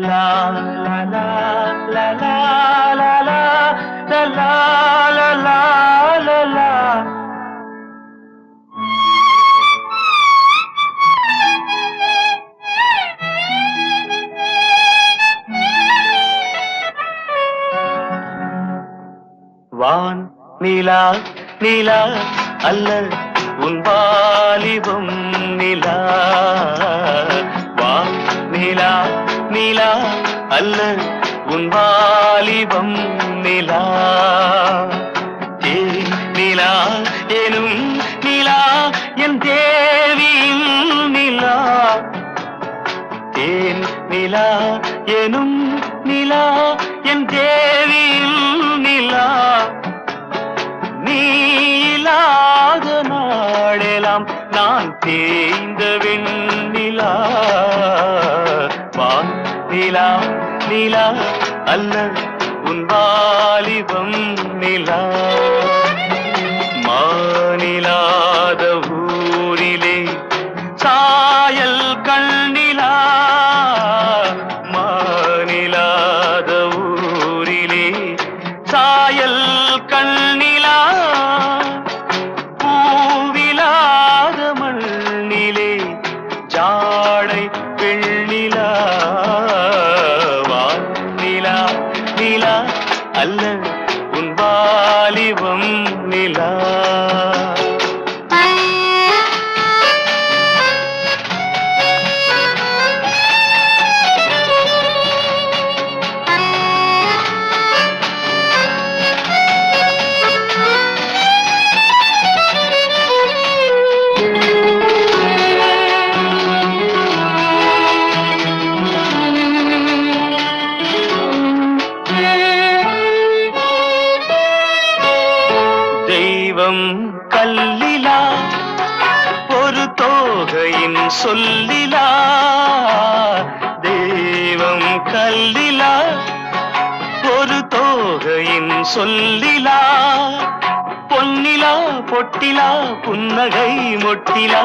love. வான் நிலா நிலா அல்ல உன் வாலிபம் நிலா. வான் நிலா நிலா அல்ல உன் வாலிபம் நிலா. ஏ நிலா எனும் நிலா என் தேவியின் நிலா. தேன் நிலா எனும் நிலா என் தேவியின் நிலா நிலா அல்ல உன் வாலிபம் நிலா. மாநிலாத ஊரிலே சாயல் கண்ணிலா மாநிலாத ஊரிலே சாயல் கண்ணிலா பூவிலாத மண்ணிலே ஜாடை பெண்ணிலா நிலா அல்ல உன் வாலிபம் நிலா. தெய்வம் கல்லிலா ஒரு தோகையின் சொல்லிலா. தெய்வம் கல்லிலா ஒரு தோகையின் சொல்லிலா. பொன்னிலா பொட்டிலா புன்னகை மொட்டிலா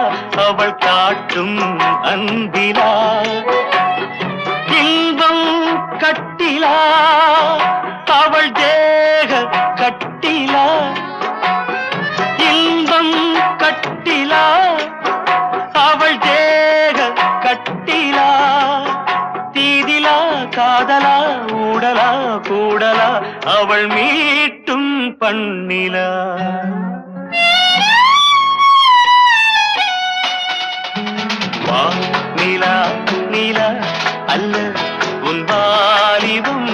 அவள் காட்டும் அன்பிலா. இன்பம் கட்டிலா அவள் தேக கட்டிலா. அவள் மீட்டும் பண்ணிலா. வா நிலா நிலா அல்ல உன் வாலிபம்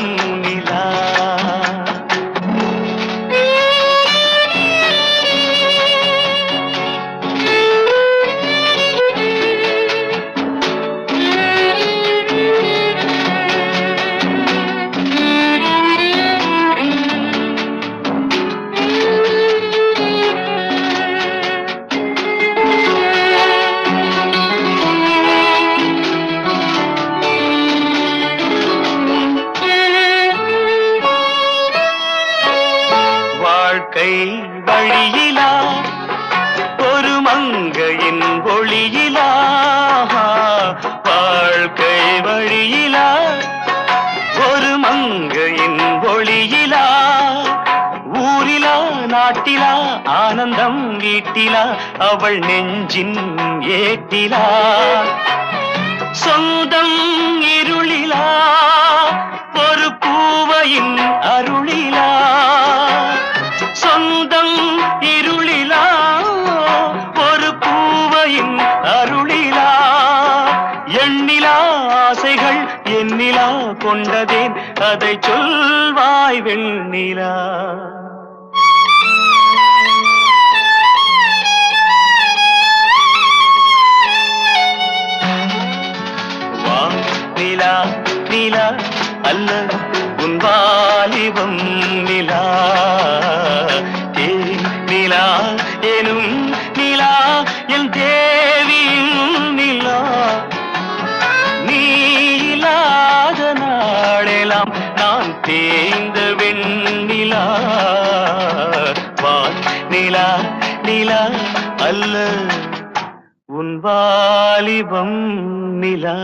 வாழ்க்கை வழியிலா? ஒரு மங்கையின் ஒளியிலா? வாழ்க்கை வழியிலா? ஒரு மங்கையின் ஒளியிலா? ஊரிலா நாட்டிலா ஆனந்தம் வீட்டிலா அவள் நெஞ்சின் ஏட்டிலா? சொந்தம் இருளிலா? ஒரு பூவையின் அருள் எண்ணிலா ஆசைகள் எண்ணிலா கொண்டதேன். அதை சொல்வாய் வெண்ணிலா. தேய்ந்த வெண்ணிலா வான் நிலா நிலா அல்ல உன் வாலிபம் நிலா.